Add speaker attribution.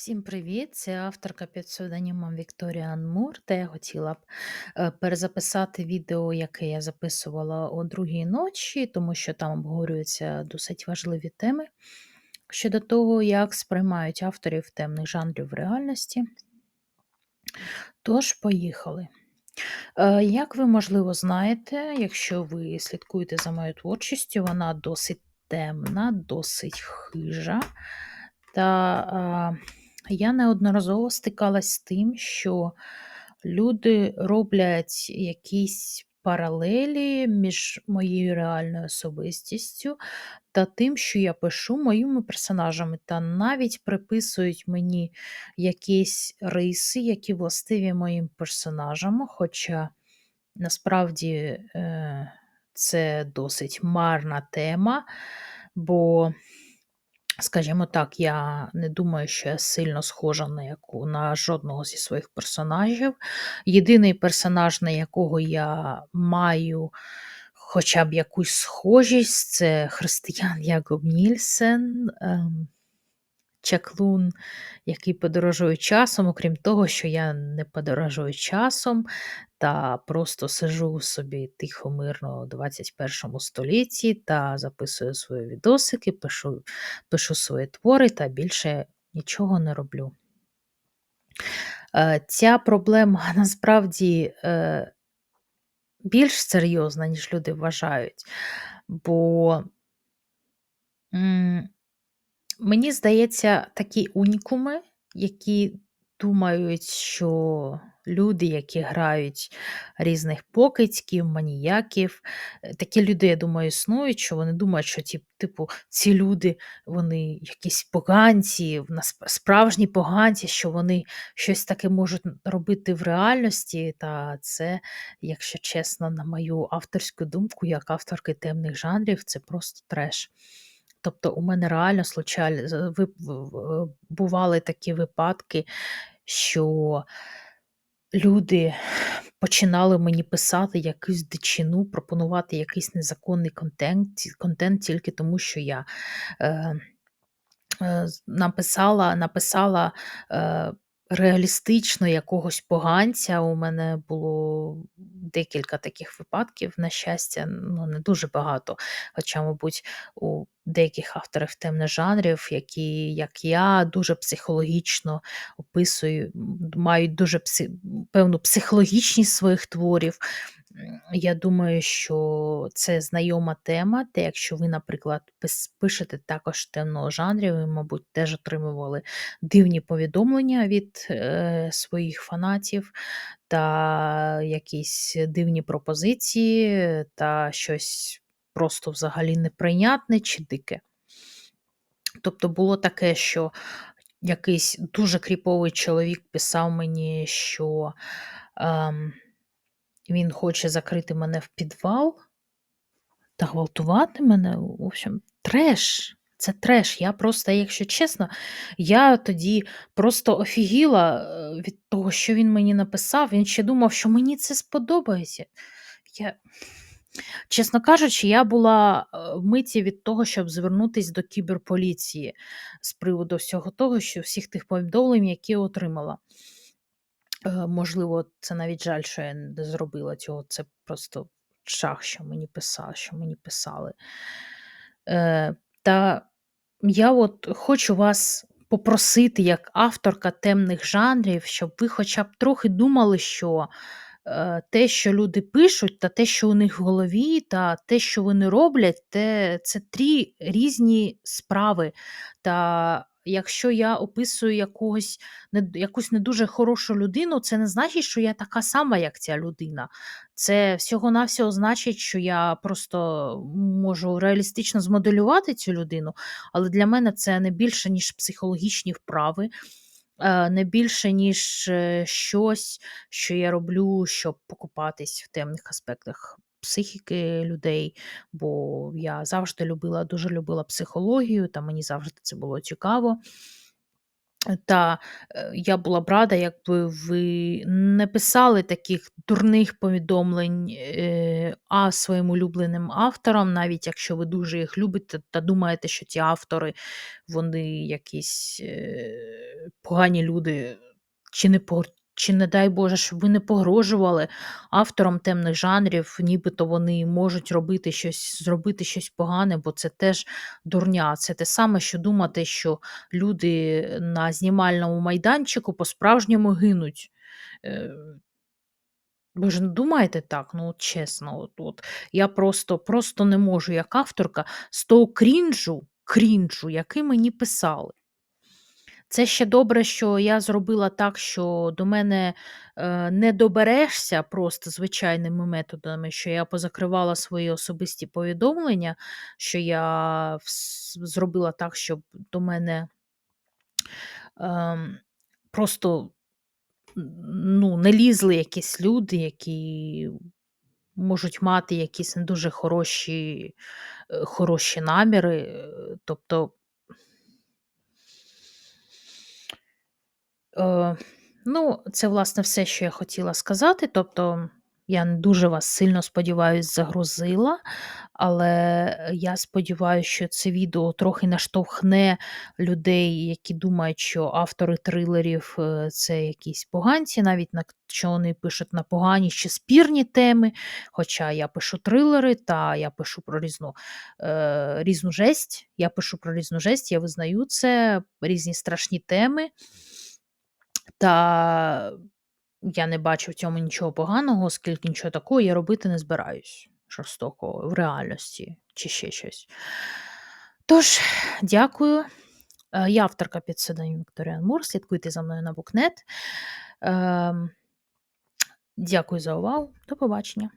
Speaker 1: Всім привіт! Це авторка під псевдонімом Вікторія Анмур, та я хотіла б е, перезаписати відео, яке я записувала о другій ночі, тому що там обговорюються досить важливі теми щодо того, як сприймають авторів темних жанрів в реальності. Тож, поїхали. Е, Як ви, можливо, знаєте, якщо ви слідкуєте за моєю творчістю, вона досить темна, досить хижа. Та е, я неодноразово стикалась з тим, що люди роблять якісь паралелі між моєю реальною особистістю та тим, що я пишу моїми персонажами, та навіть приписують мені якісь риси, які властиві моїм персонажам. Хоча насправді е, це досить марна тема, бо Скажімо так, я не думаю, що я сильно схожа на яку на жодного зі своїх персонажів. Єдиний персонаж, на якого я маю хоча б якусь схожість, це Християн Якоб Нільсен. Ем, чаклун, який подорожує часом, окрім того, що я не подорожую часом та просто сижу собі тихо, мирно у 21 столітті та записую свої відосики, пишу, пишу свої твори та більше нічого не роблю. Е, Ця проблема насправді е, більш серйозна, ніж люди вважають, бо. Мені здається, такі унікуми, які думають, що люди, які грають різних покидьків, маніяків, е, такі люди, я думаю, існують, що вони думають, що ті, типу, ці люди вони якісь поганці, справжні поганці, що вони щось таке можуть робити в реальності. Та це, якщо чесно, на мою авторську думку, як авторки темних жанрів, це просто треш. Тобто у мене реально случали, бували такі випадки, що люди починали мені писати якусь дичину, пропонувати якийсь незаконний контент, контент тільки тому, що я е, е, написала, написала е, реалістично якогось поганця. У мене було декілька таких випадків, на щастя, ну не дуже багато. Хоча, мабуть, у деяких авторів темних жанрів, які, як я, дуже психологічно описую, мають дуже пси, певну психологічність своїх творів. Я думаю, що це знайома тема, та якщо ви, наприклад, пишете також темного жанру, ви, мабуть, теж отримували дивні повідомлення від е, своїх фанатів та якісь дивні пропозиції, та щось просто взагалі неприйнятне чи дике. Тобто було таке, що якийсь дуже кріповий чоловік писав мені, що. Ем, він хоче закрити мене в підвал та гвалтувати мене. В общем, треш. Це треш. Я просто, якщо чесно, я тоді просто офігіла е, від того, що він мені написав. Він ще думав, що мені це сподобається. Я... Чесно кажучи, я була е, в миті від того, щоб звернутися до кіберполіції з приводу всього того, що всіх тих повідомлень, які я отримала. Е, можливо, це навіть жаль, що я не зробила цього. Це просто жах, що мені писали, що мені писали. Е, Та я от хочу вас попросити, як авторка темних жанрів, щоб ви хоча б трохи думали, що те, що люди пишуть, та те, що у них в голові, та те, що вони роблять, те, це три різні справи. Та якщо я описую якогось, не, якусь не дуже хорошу людину, це не значить, що я така сама, як ця людина. Це всього-навсього значить, що я просто можу реалістично змоделювати цю людину, але для мене це не більше, ніж психологічні вправи. Е, Не більше, ніж е, щось, що я роблю, щоб покупатись в темних аспектах психіки людей, бо я завжди любила, дуже любила психологію, та мені завжди це було цікаво. Та е, я була б рада, якби ви не писали таких дурних повідомлень е, а своїм улюбленим авторам, навіть якщо ви дуже їх любите та думаєте, що ті автори вони якісь е, погані люди, чи не пор чи, не дай Боже, щоб ви не погрожували авторам темних жанрів, нібито вони можуть робити щось зробити щось погане, бо це теж дурня. Це те саме, що думати, що люди на знімальному майданчику по-справжньому гинуть. Е ви ж не думаєте так? Ну, чесно, от от. Я просто просто не можу як авторка з того крінжу, крінжу, який мені писали. Це ще добре, що я зробила так, що до мене, е, не доберешся просто звичайними методами, що я позакривала свої особисті повідомлення, що я зробила так, щоб до мене ем, просто, ну, не лізли якісь люди, які можуть мати якісь не дуже хороші е, хороші наміри. Тобто Е, ну, це, власне, все, що я хотіла сказати. Тобто, я дуже вас сильно, сподіваюсь, загрузила, але я сподіваюся, що це відео трохи наштовхне людей, які думають, що автори трилерів е, це якісь поганці, навіть якщо вони пишуть на погані чи спірні теми. Хоча я пишу трилери та я пишу про різну е, різну жесть. Я пишу про різну жесть, я визнаю це, різні страшні теми. Та я не бачу в цьому нічого поганого, оскільки нічого такого я робити не збираюсь жорстокого в реальності чи ще щось. Тож, дякую. Е, я авторка під псевдонімом Вікторіан Мур. Слідкуйте за мною на Букнет. Ем, дякую за увагу. До побачення.